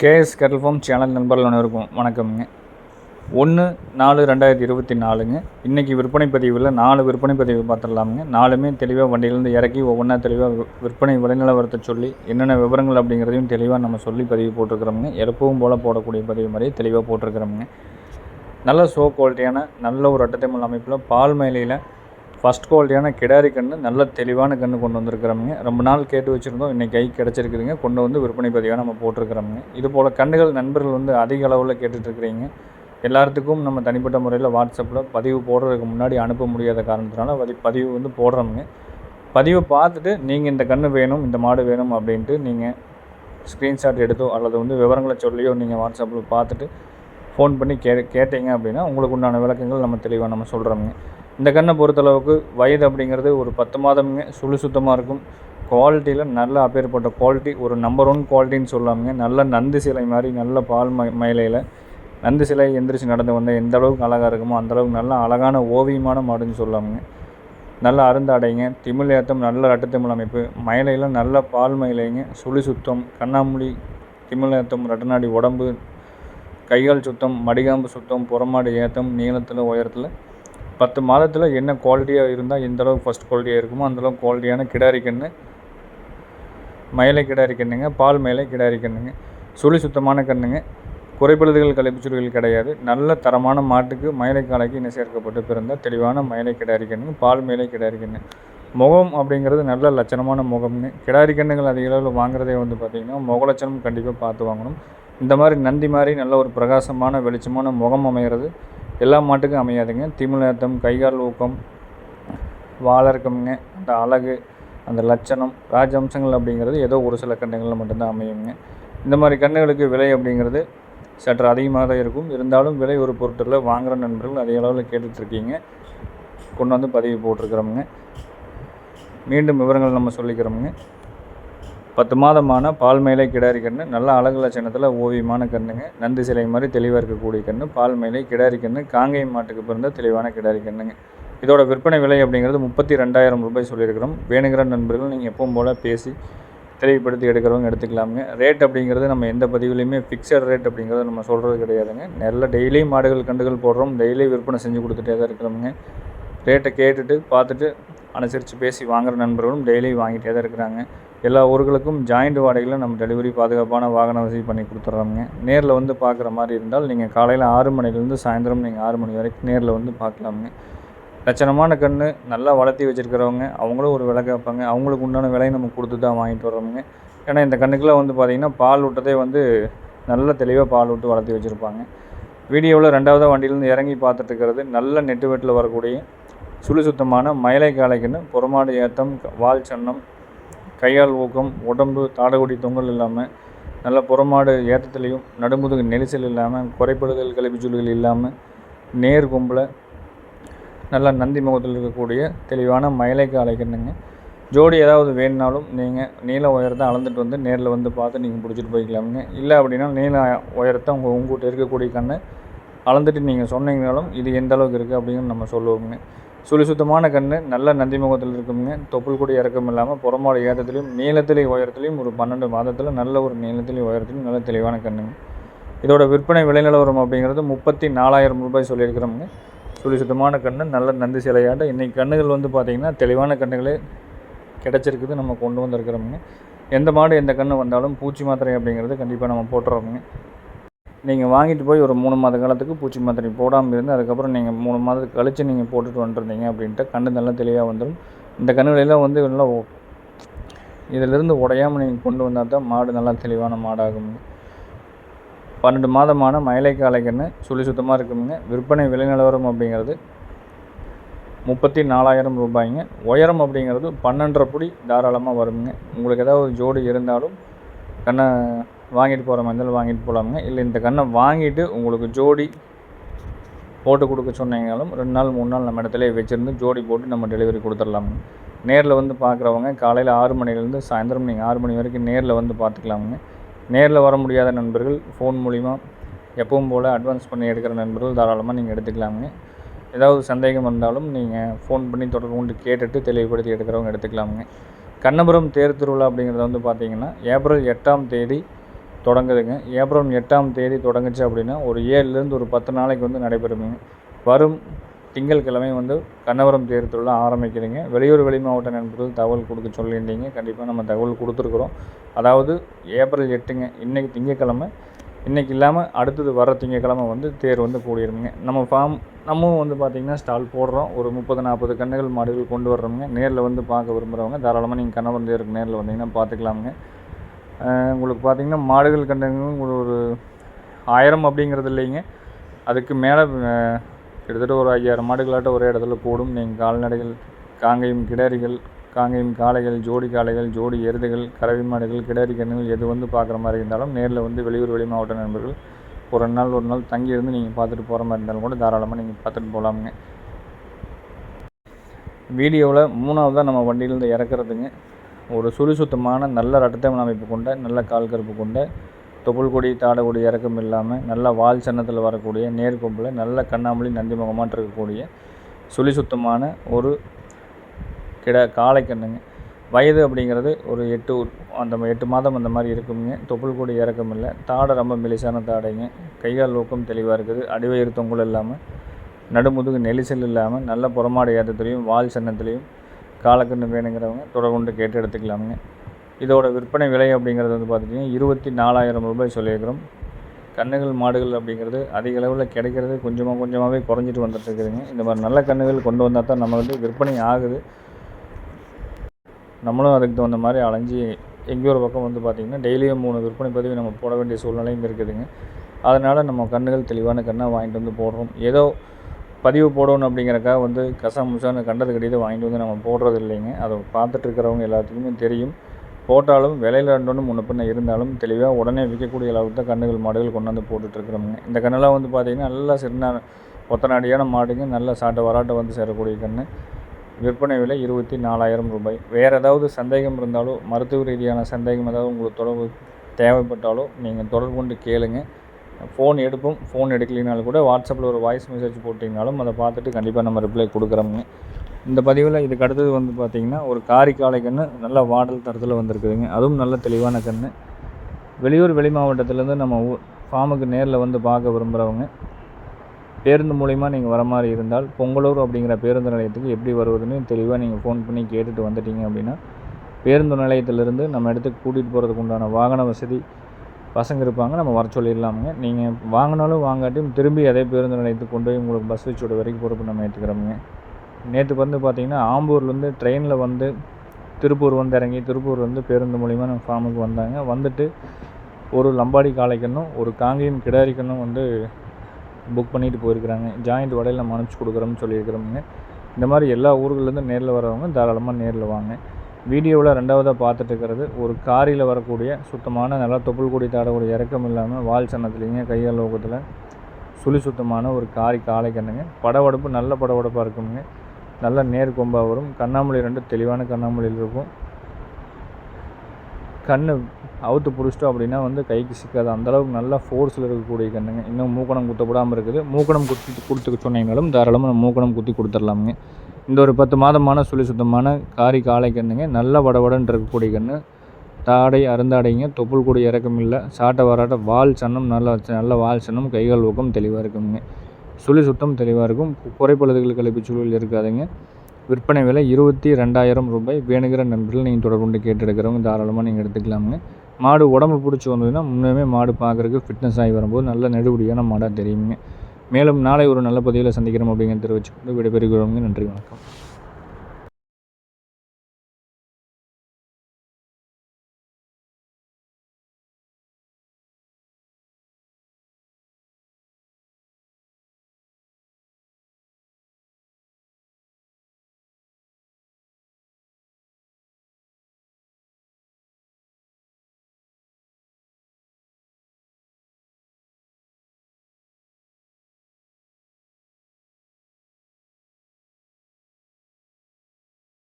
KS kettle form channel நண்பர்கள் அனைவருக்கும் வணக்கம்ங்க. ஒன்று நாலு ரெண்டாயிரத்தி இருபத்தி நாலுங்க. இன்றைக்கி விற்பனை பதிவில் நாலு விற்பனை பதிவு பார்த்துடலாமுங்க. நாலுமே தெளிவாக வண்டியிலேருந்து இறக்கி ஒவ்வொன்றா தெளிவாக விற்பனை விளைநிலவரத்தை சொல்லி என்னென்ன விவரங்கள் அப்படிங்கிறதையும் தெளிவாக நம்ம சொல்லி பதிவு போட்டிருக்கிறோமுங்க. எப்பவும் போல் போடக்கூடிய பதிவு மாதிரி தெளிவாக போட்டிருக்கிறோமுங்க. நல்ல சோ குவாலிட்டியான நல்ல ஒரு அட்டத்தைமல் அமைப்பில் பால் மேலையில் ஃபஸ்ட் குவாலிட்டியான கிடாரி கன்று நல்ல தெளிவான கன்று கொண்டு வந்திருக்கிறோமுங்க ரொம்ப நாள் கேட்டு வச்சுருந்தோம். இன்றைக்கி கை கிடச்சிருக்குதுங்க கொண்டு வந்து விற்பனை பதிவாக நம்ம போட்டிருக்கிறோமுங்க. இது போல் கன்றுகள் நண்பர்கள் வந்து அதிக அளவில் கேட்டுட்ருக்கிறீங்க எல்லாத்துக்கும் நம்ம தனிப்பட்ட முறையில் வாட்ஸ்அப்பில் பதிவு போடுறதுக்கு முன்னாடி அனுப்ப முடியாத காரணத்தினால பதிவு வந்து போடுறோமுங்க. பதிவை பார்த்துட்டு நீங்கள் இந்த கன்று வேணும் இந்த மாடு வேணும் அப்படின்ட்டு நீங்கள் ஸ்க்ரீன்ஷாட் எடுத்தோ அல்லது வந்து விவரங்களை சொல்லியோ நீங்கள் வாட்ஸ்அப்பில் பார்த்துட்டு ஃபோன் பண்ணி கே கேட்டீங்க அப்படின்னா உங்களுக்கு உண்டான விளக்கங்கள் நம்ம தெளிவாக நம்ம சொல்கிறோமுங்க இந்த கண்ணை பொறுத்தளவுக்கு வயது அப்படிங்கிறது ஒரு பத்து மாதமுங்க. சுழு சுத்தமாக இருக்கும். குவாலிட்டியில் நல்ல அப்பேற்பட்ட குவாலிட்டி ஒரு நம்பர் ஒன் குவாலிட்டின்னு சொல்லாமுங்க. நல்ல நந்து சிலை மாதிரி நல்ல பால் ம மயிலையில் நந்து சிலை எந்திரிச்சு நடந்து வந்தால் எந்த அளவுக்கு அழகாக இருக்குமோ அந்த அளவுக்கு நல்ல அழகான ஓவியமான மாடுன்னு சொல்லாமுங்க. நல்ல அருந்தாடைங்க. திமிழ் ஏத்தம் நல்ல ரட்டத்திமிழ் அமைப்பு. மயிலையில் நல்ல பால் மயிலைங்க. சுழி சுத்தம் கண்ணாமூலி திமிழ் ஏத்தம் ரட்டநாடி உடம்பு கைகால் சுத்தம் மடிகாம்பு சுத்தம் புறமாடு ஏத்தம் நீளத்தில் உயரத்தில் பத்து மாதத்தில் என்ன குவாலிட்டியாக இருந்தால் எந்தளவுக்கு ஃபஸ்ட் குவாலிட்டியாக இருக்குமோ அந்தளவுக்கு குவாலிட்டியான கிடாரி கன்று மயிலை கிடாரி கண்ணுங்க பால் மயிலை கிடாரி கண்ணுங்க சுழி சுத்தமான கண்ணுங்க குறைபழுதுகள் கலைப்புச்சுடுகள் கிடையாது. நல்ல தரமான மாட்டுக்கு மயிலை காலைக்கு இணை சேர்க்கப்பட்டு பிறந்த தெளிவான மயிலை கிடாரி கண்ணு பால் மயிலை கிடாரி கண்ணு முகம் அப்படிங்கிறது நல்ல லட்சணமான முகம்னு. கிடாரி கண்ணுகள் அதிக அளவில் வாங்குறதே வந்து பார்த்திங்கன்னா முக லட்சணம் கண்டிப்பாக பார்த்து வாங்கணும். இந்த மாதிரி நந்தி மாதிரி நல்ல ஒரு பிரகாசமான வெளிச்சமான முகம் அமைகிறது எல்லா மாட்டுக்கும் அமையாதுங்க. திமிழேத்தம் கைகால் ஊக்கம் வாழறக்கம்ங்க அந்த அழகு அந்த லட்சணம் ராஜவம்சங்கள் அப்படிங்கிறது ஏதோ ஒரு சில கண்ணுகளில் மட்டும்தான் அமையுங்க. இந்த மாதிரி கண்ணுகளுக்கு விலை அப்படிங்கிறது சற்று அதிகமாக தான் இருக்கும். இருந்தாலும் விலை ஒரு பொருட்களில் வாங்குகிற நண்பர்கள் அதிக அளவில் கேட்டுட்ருக்கீங்க. கொண்டு வந்து பதிவு போட்டிருக்கிறோமுங்க. மீண்டும் விவரங்கள் நம்ம சொல்லிக்கிறோமுங்க. பத்து மாதமான பால் மேலை கிடாரி கன்று நல்ல அழகு லட்சணத்தில் ஓவியமான கன்றுங்க. நந்தி சிலை மாதிரி தெளிவாக இருக்கக்கூடிய கன்று பால் மேலை கிடாரி கன்று காங்கை மாட்டுக்கு பிறந்த தெளிவான கிடாரி கன்றுங்க. இதோட விற்பனை விலை அப்படிங்கிறது முப்பத்தி ரெண்டாயிரம் ரூபாய் சொல்லியிருக்கிறோம். வேணுங்கிற நண்பர்கள் நீங்கள் எப்பவும் போல் பேசி தெளிவுபடுத்தி எடுக்கிறவங்க எடுத்துக்கலாமுங்க. ரேட் அப்படிங்கிறது நம்ம எந்த பதிவுலையுமே ஃபிக்ஸட் ரேட் அப்படிங்கிறது நம்ம சொல்கிறது கிடையாதுங்க. நல்ல டெய்லி மாடுகள் கண்டுகள் போடுறோம். டெய்லி விற்பனை செஞ்சு கொடுத்துட்டே தான் இருக்கிறோமுங்க. ரேட்டை கேட்டுட்டு பார்த்துட்டு அனுசரித்து பேசி வாங்குகிற நண்பர்களும் டெய்லி வாங்கிட்டே தான் இருக்கிறாங்க. எல்லா ஊர்களுக்கும் ஜாயிண்ட் வாடகையில் நம்ம டெலிவரி பாதுகாப்பான வாகன வசதி பண்ணி கொடுத்துட்றோமுங்க. நேரில் வந்து பார்க்குற மாதிரி இருந்தால் நீங்கள் காலையில் ஆறு மணிலேருந்து சாயந்தரம் நீங்கள் ஆறு மணி வரைக்கும் நேரில் வந்து பார்க்கலாமுங்க. லட்சணமான கன்று நல்லா வளர்த்தி வச்சுருக்கிறவங்க அவங்களும் ஒரு விலை கேட்பாங்க. அவங்களுக்கு உண்டான விலையை நம்ம கொடுத்து தான் வாங்கிட்டு வர்றோமுங்க. ஏன்னா இந்த கண்ணுக்கெலாம் வந்து பார்த்திங்கன்னா பால் விட்டதே வந்து நல்ல தெளிவாக பால் விட்டு வளர்த்தி வச்சுருப்பாங்க. வீடியோவில் ரெண்டாவதாக வண்டியிலேருந்து இறங்கி பார்த்துட்டு இருக்கிறது நல்ல நெட்டு வெட்டில் வரக்கூடிய சுழி சுத்தமான மயிலை காலைக்குன்னு புறமாடு ஏத்தம் வால் சன்னம் கையால் ஊக்கம் உடம்பு தாடகுடி தொங்கல் இல்லாமல் நல்ல புறமாடு ஏற்றத்துலேயும் நடுமுதுகு நெரிசல் இல்லாமல் குறைபடுதல் கழிப்புச்சொல்கள் இல்லாமல் நேர் கும்பலை நல்லா நந்தி முகத்தில் இருக்கக்கூடிய தெளிவான மயிலைக்கு அழைக்கணுங்க. ஜோடி ஏதாவது வேணுனாலும் நீங்கள் நீல உயரத்தை அளந்துட்டு வந்து நேரில் வந்து பார்த்து நீங்கள் பிடிச்சிட்டு போய்க்கலாமுங்க. இல்லை அப்படின்னா நீல உயரத்தை உங்கள் உங்கள்கிட்ட இருக்கக்கூடிய கண்ணை அளந்துட்டு நீங்கள் சொன்னீங்கனாலும் இது எந்த அளவுக்கு இருக்குது அப்படின்னு நம்ம சொல்லுவோங்க சுழி சுத்தமான கன்று நல்ல நந்தி முகத்தில் இருக்குங்க. தொப்புள் கூட இறக்கம் இல்லாமல் புறமாடு ஏற்றத்துலையும் நீளத்திலையும் உயரத்துலையும் ஒரு பன்னெண்டு மாதத்தில் நல்ல ஒரு நீளத்திலையும் உயரத்துலையும் நல்ல தெளிவான கண்ணுங்க. இதோட விற்பனை விலை நிலவரம் அப்படிங்கிறது முப்பத்தி நாலாயிரம் ரூபாய் சொல்லியிருக்கிறோமுங்க. சுழி சுத்தமான கன்று நல்ல நந்தி சிலையாட்ட இன்றைக்கி கண்ணுகள் வந்து பார்த்திங்கன்னா தெளிவான கண்ணுகளே கிடச்சிருக்குது நம்ம கொண்டு வந்திருக்கிறோமுங்க. எந்த மாடு எந்த கன்று வந்தாலும் பூச்சி மாத்திரை அப்படிங்கிறது கண்டிப்பாக நம்ம போட்டுறோமுங்க. நீங்கள் வாங்கிட்டு போய் ஒரு மூணு மாத காலத்துக்கு பூச்சி மாத்திரை போடாமல் இருந்து அதுக்கப்புறம் நீங்கள் மூணு மாதத்துக்கு கழித்து நீங்கள் போட்டுட்டு வந்துருந்தீங்க அப்படின்ட்டு கண்ணு நல்லா தெளிவாக வந்துடும் இந்த கண்ணுகளெல்லாம் வந்து நல்லா இதிலிருந்து உடையாமல் நீங்கள் கொண்டு வந்தால் தான் மாடு நல்லா தெளிவான மாடாகும். பன்னெண்டு மாதமான மயிலை காளை கன்று சுழி சுத்தமாக இருக்குங்க. விற்பனை விலை நிலவரம் அப்படிங்கிறது முப்பத்தி நாலாயிரம் ரூபாய்ங்க. உயரம் அப்படிங்கிறது பன்னெண்டரை புடி தாராளமாக வருங்க. உங்களுக்கு ஏதாவது ஒரு ஜோடி இருந்தாலும் கண்ணை வாங்கிட்டு போகிற மாதிரி இருந்தாலும் வாங்கிட்டு போகலாமுங்க இல்லை இந்த கண்ணை வாங்கிட்டு உங்களுக்கு ஜோடி போட்டு கொடுக்க சொன்னீங்கனாலும் ரெண்டு நாள் மூணு நாள் நம்ம இடத்துல வச்சுருந்து ஜோடி போட்டு நம்ம டெலிவரி கொடுத்துடலாமுங்க. நேரில் வந்து பார்க்குறவங்க காலையில் ஆறு மணிலேருந்து சாயந்தரம் நீங்கள் ஆறு மணி வரைக்கும் நேரில் வந்து பார்த்துக்கலாமுங்க நேரில் வர முடியாத நண்பர்கள் ஃபோன் மூலிமா எப்பவும் போல் அட்வான்ஸ் பண்ணி எடுக்கிற நண்பர்கள் தாராளமாக நீங்கள் எடுத்துக்கலாமுங்க. ஏதாவது சந்தேகம் இருந்தாலும் நீங்கள் ஃபோன் பண்ணி தொடர்பு கொண்டு கேட்டுட்டு தெளிவுபடுத்தி எடுக்கிறவங்க எடுத்துக்கலாமுங்க. கண்ணபுரம் தேர் திருவிழா அப்படிங்கிறது வந்து பார்த்திங்கன்னா ஏப்ரல் எட்டாம் தேதி தொடங்குதுங்க. ஏப்ரல் எட்டாம் தேதி தொடங்குச்சு அப்படின்னா ஒரு ஏழுலேருந்து ஒரு பத்து நாளைக்கு வந்து நடைபெறுங்க வரும் திங்கட்கிழமை வந்து கண்ணவரம் தேர் திருவிழா ஆரம்பிக்கிறீங்க வெளியூர் வெளி மாவட்ட நண்பர்கள் தகவல் கொடுக்க சொல்லியிருந்தீங்க. கண்டிப்பாக நம்ம தகவல் கொடுத்துருக்குறோம். அதாவது ஏப்ரல் எட்டுங்க. இன்றைக்கி திங்கட்கிழமை. இன்றைக்கி இல்லாமல் அடுத்தது வர திங்கட்கிழமை வந்து தேர் வந்து கூடியிருங்க நம்ம ஃபார்ம் நம்மவும் வந்து பார்த்திங்கன்னா ஸ்டால் போடுறோம். ஒரு முப்பது நாற்பது கன்றுகள் மாடுகள் கொண்டு வர்றோங்க நேரில் வந்து பார்க்க விரும்புகிறவங்க தாராளமாக நீங்கள் கண்ணவரம் தேருக்கு நேரில் வந்தீங்கன்னா பார்த்துக்கலாமுங்க. உங்களுக்கு பார்த்திங்கன்னா மாடுகள் கன்றுகள் ஒரு ஆயிரம் அப்படிங்கிறது இல்லைங்க. அதுக்கு மேலே கிட்டத்தட்ட ஒரு ஐயாயிரம் மாடுகளாட்ட ஒரே இடத்துல கூடும் நீங்கள் கால்நடைகள் காங்கேயம் கிடாரிகள் காங்கேயம் காளைகள் ஜோடி காளைகள் ஜோடி எருதுகள் கறவை மாடுகள் கிடாரி கன்றுகள் எது வந்து பார்க்குற மாதிரி இருந்தாலும் நேரில் வந்து வெளியூர் வெளி மாவட்ட நண்பர்கள் ஒரு ரெண்டு நாள் ஒரு நாள் தங்கி இருந்து நீங்கள் பார்த்துட்டு போகிற மாதிரி இருந்தாலும் கூட தாராளமாக நீங்கள் பார்த்துட்டு போகலாமுங்க வீடியோவில் மூணாவதாக நம்ம வண்டியிலேருந்து இறக்குறதுங்க. ஒரு சுழி சுத்தமான நல்ல ரட்டத்தம் அமைப்பு கொண்ட நல்ல கால் கருப்பு கொண்ட தொப்புள் கொடி தாடை இறக்கம் இல்லாமல் நல்ல வால் சன்னத்தில் வரக்கூடிய நேர்கொம்பில் நல்ல கண்ணாமொழி நந்தி முகமாட்டு இருக்கக்கூடிய சுழி சுத்தமான ஒரு கிட காளை கண்ணுங்க. வயது அப்படிங்கிறது ஒரு எட்டு அந்த எட்டு மாதம் அந்த மாதிரி இருக்குங்க. தொப்புள் கூட இறக்கம் இல்லை. தாடை ரொம்ப மெலிசான தாடைங்க. கையால் ஊக்கம் தெளிவாக இருக்குது. அடிவயிறு தொங்கல் இல்லாமல் நடுமுதுகு நெலிசல் இல்லாமல் நல்ல புறமாடு ஏற்றத்துலேயும் வால் சன்னத்துலேயும் காலக்கன்று வேணுங்கிறவங்க தொடர்பு கொண்டு கேட்டு எடுத்துக்கலாமுங்க. இதோட விற்பனை விலை அப்படிங்கிறது வந்து பார்த்துட்டிங்கன்னா இருபத்தி நாலாயிரம் ரூபாய் சொல்லியிருக்கிறோம். கன்றுகள் மாடுகள் அப்படிங்கிறது அதிக அளவில் கிடைக்கிறது கொஞ்சமாக கொஞ்சமாகவே குறைஞ்சிட்டு வந்துட்டு இருக்குதுங்க இந்த மாதிரி நல்ல கன்றுகள் கொண்டு வந்தால் தான் நம்ம வந்து விற்பனை ஆகுது. நம்மளும் அதுக்கு தகுந்த மாதிரி அலைஞ்சி எங்கேயோ ஒரு பக்கம் வந்து பார்த்திங்கன்னா டெய்லியும் மூணு விற்பனை பதிவு நம்ம போட வேண்டிய சூழ்நிலையும் இருக்குதுங்க. அதனால் நம்ம கன்றுகள் தெளிவான கண்ணாக வாங்கிட்டு வந்து போடுறோம். ஏதோ பதிவு போடணும் அப்படிங்கிறக்காக வந்து கசம் முசான்னு கண்டது கிடையாது வாங்கிட்டு வந்து நம்ம போடுறது இல்லைங்க. அதை பார்த்துட்டு இருக்கிறவங்க எல்லாத்துக்குமே தெரியும். போட்டாலும் விலையில் ரெண்டு முன்ன பின்ன இருந்தாலும் தெளிவாக உடனே விற்கக்கூடிய அளவுக்கு தான் கன்றுகள் மாடுகள் கொண்டாந்து போட்டுட்ருக்குறோங்க இந்த கண்ணெல்லாம் வந்து பார்த்திங்கன்னா நல்லா சின்ன ஒத்தநாடியான மாடுங்க. நல்ல சாட்டை வராட்டை வந்து சேரக்கூடிய கன்று விற்பனை விலை இருபத்தி நாலாயிரம் ரூபாய். வேறு ஏதாவது சந்தேகம் இருந்தாலோ மருத்துவ ரீதியான சந்தேகம் ஏதாவது உங்களுக்கு தொடர்பு தேவைப்பட்டாலோ நீங்கள் தொடர்பு கொண்டு கேளுங்கள் ஃபோன் எடுப்போம். ஃபோன் எடுக்கலினாலும் கூட வாட்ஸ்அப்பில் ஒரு வாய்ஸ் மெசேஜ் போட்டிங்கனாலும் அதை பார்த்துட்டு கண்டிப்பாக நம்ம ரிப்ளை கொடுக்குறோங்க இந்த பதிவில் இதுக்கு அடுத்தது வந்து பார்த்திங்கன்னா ஒரு காரிக்காலை கன்று நல்ல வாடல் தரத்தில் வந்திருக்குதுங்க. அதுவும் நல்ல தெளிவான கன்று வெளியூர் வெளி மாவட்டத்துலேருந்து நம்ம ஊ- ஃபார்முக்கு நேரில் வந்து பார்க்க விரும்புகிறவங்க பேருந்து மூலிமா நீங்கள் வர மாதிரி இருந்தால் பொங்கலூர் அப்படிங்கிற பேருந்து நிலையத்துக்கு எப்படி வருவதுன்னு தெளிவாக நீங்கள் ஃபோன் பண்ணி கேட்டுட்டு வந்துட்டீங்க அப்படின்னா பேருந்து நிலையத்திலிருந்து நம்ம இடத்துக்கு கூட்டிகிட்டு போகிறதுக்கு உண்டான வாகன வசதி பசங்க இருப்பாங்க நம்ம வர சொல்லிடலாமுங்க. நீங்கள் வாங்கினாலும் வாங்காட்டியும் திரும்பி அதே பேருந்து நிலையத்து கொண்டு போய் உங்களுக்கு பஸ் வச்சு விட வரைக்கும் பொறுப்பு நம்ம ஏற்றுக்கிறோமுங்க நேற்று வந்து பார்த்திங்கன்னா ஆம்பூர்லேருந்து ட்ரெயினில் வந்து திருப்பூர் வந்து இறங்கி திருப்பூர் வந்து பேருந்து மூலிமா நம்ம ஃபார்முக்கு வந்தாங்க. வந்துட்டு ஒரு லம்பாடி காளைக்கன்னும் ஒரு காங்கேயம் கிடாரிக்கன்னும் வந்து புக் பண்ணிட்டு போயிருக்கிறாங்க. ஜாயிண்ட் வடையில் நம்ம அனுப்பிச்சி கொடுக்குறோம்னு சொல்லியிருக்கிறோமுங்க. இந்த மாதிரி எல்லா ஊர்கள்லேருந்து நேரில் வரவங்க தாராளமாக நேரில் வாங்க. வீடியோவில் ரெண்டாவதாக பார்த்துட்டுருக்கிறது ஒரு காரியில் வரக்கூடிய சுத்தமான நல்லா தொப்புள் கொடி தாடக்கூடிய இறக்கம் இல்லாமல் வால் சன்னத்துலேங்க கையால் லோகத்தில் சுழி சுத்தமான ஒரு காரி காலை கண்ணுங்க. படவடப்பு நல்ல படவடப்பாக இருக்குங்க. நல்ல நேர் கொம்பாக வரும். கண்ணாமொழி ரெண்டு தெளிவான கண்ணாமொழியில் இருக்கும். கண்ணு அவுத்து பிடிச்சிட்டோம் அப்படின்னா வந்து கைக்கு சிக்காது. அந்தளவுக்கு நல்லா ஃபோர்ஸில் இருக்கக்கூடிய கண்ணுங்க. இன்னும் மூக்கணம் குத்தப்படாமல் இருக்குது. மூக்கணம் குத்தி கொடுத்துக்க சொன்னீங்கனாலும் தாராளமாக நம்ம மூக்கணம் குத்தி கொடுத்துடலாமுங்க. இந்த ஒரு பத்து மாதமான சுழி சுத்தமான காரி காளை கண்ணுங்க. நல்ல வடவடன்னு இருக்கக்கூடிய கண்ணு. தாடை அருந்தாடைங்க. தொப்புள் கூட இறக்கம் இல்லை சாட்டை வராட்ட வால் சன்னம் நல்ல நல்ல வால் சன்னம் கைகால் ஊக்கம் தெளிவாக இருக்குங்க. சுழி சுத்தம் தெளிவாக இருக்கும். குறைப்பழுதுகள் கழிப்பு சூழல் இருக்காதுங்க. விற்பனை விலை இருபத்தி ரெண்டாயிரம் ரூபாய். வேணுங்கிற நண்பர்கள் நீங்கள் தொடர்பு கொண்டு கேட்டு எடுக்கிறவங்க தாராளமாக நீங்கள் எடுத்துக்கலாமுங்க. மாடு உடம்பு பிடிச்சி வந்ததுன்னா முன்னே மாடு பார்க்குறதுக்கு ஃபிட்னஸ் ஆகி வரும்போது நல்ல நெடுபடியான மாடாக தெரியுங்க மேலும் நாளை ஒரு நல்ல பதிவில் சந்திக்கிறோம் அப்படிங்கிறத தெரிவிச்சுக்கொண்டு விடைபெறுகிறோங்க நன்றி வணக்கம்.